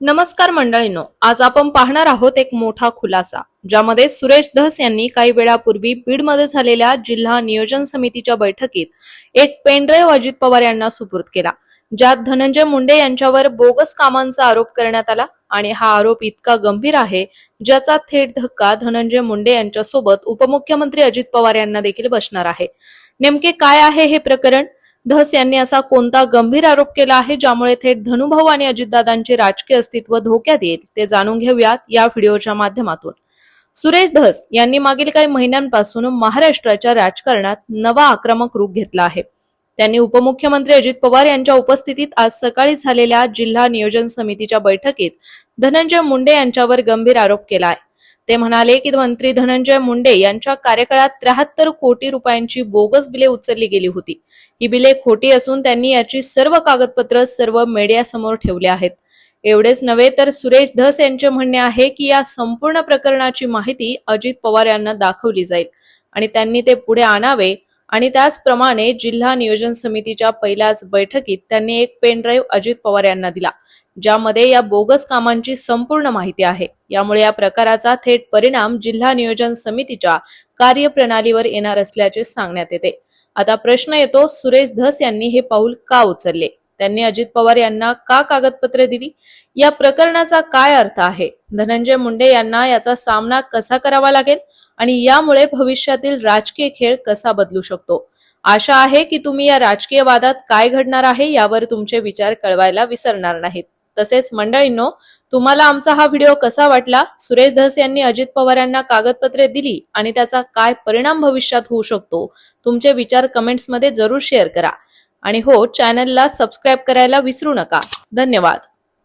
नमस्कार मंडळींनो आज आपण पाहणार आहोत एक मोठा खुलासा ज्यामध्ये सुरेश धस यांनी काही वेळापूर्वी बीडमध्ये झालेल्या जिल्हा नियोजन समितीच्या बैठकीत एक पेनड्राईव्ह अजित पवार यांना सुपूर्द केला ज्यात धनंजय मुंडे यांच्यावर बोगस कामांचा आरोप करण्यात आला आणि हा आरोप इतका गंभीर आहे ज्याचा थेट धक्का धनंजय मुंडे यांच्यासोबत उपमुख्यमंत्री अजित पवार यांना देखील बसणार आहे. नेमके काय आहे हे प्रकरण? धस यांनी असा कोणता गंभीर आरोप केला आहे ज्यामुळे थेट धनुभाऊ आणि अजितदादांचे राजकीय अस्तित्व धोक्यात येईल ते जाणून घेऊयात या व्हिडिओच्या माध्यमातून. सुरेश धस यांनी मागील काही महिन्यांपासून महाराष्ट्राच्या राजकारणात नवा आक्रमक रूप घेतला आहे. त्यांनी उपमुख्यमंत्री अजित पवार यांच्या उपस्थितीत आज सकाळी झालेल्या जिल्हा नियोजन समितीच्या बैठकीत धनंजय मुंडे यांच्यावर गंभीर आरोप केला आहे. ते म्हणाले की मंत्री धनंजय मुंडे यांच्या कार्यकाळात त्र्याहत्तर कोटी रुपयांची बोगस बिले उचलली गेली होती. ही बिले खोटी असून त्यांनी याची सर्व कागदपत्र सर्व मीडियासमोर ठेवले आहेत. एवढेच नव्हे तर सुरेश धस यांचे म्हणणे आहे की या संपूर्ण प्रकरणाची माहिती अजित पवार यांना दाखवली जाईल आणि त्यांनी ते पुढे आणावे आणि त्याचप्रमाणे जिल्हा नियोजन समितीच्या पहिल्याच बैठकीत त्यांनी एक पेन ड्राईव्ह अजित पवार यांना दिला ज्यामध्ये या बोगस कामांची संपूर्ण माहिती आहे. यामुळे या प्रकाराचा थेट परिणाम जिल्हा नियोजन समितीच्या कार्यप्रणालीवर येणार असल्याचे सांगण्यात येते. आता प्रश्न येतो सुरेश धस यांनी हे पाऊल का उचलले? त्यांनी अजित पवार यांना का कागदपत्रे दिली? या प्रकरणाचा काय अर्थ आहे? धनंजय मुंडे यांना याचा सामना कसा करावा लागेल? आणि यामुळे भविष्यातील राजकीय खेळ कसा बदलू शकतो? आशा आहे की तुम्ही या राजकीय वादात काय घडणार आहे यावर तुमचे विचार कळवायला विसरणार नाहीत. तसेच मंडळींनो तुम्हाला आमचा हा व्हिडिओ कसा वाटला? सुरेश धस यांनी अजित पवार यांना कागदपत्रे दिली आणि त्याचा काय परिणाम भविष्यात होऊ शकतो? तुमचे विचार कमेंट्समध्ये जरूर शेअर करा. आणि हो चॅनलला सबस्क्राईब करायला विसरू नका. धन्यवाद.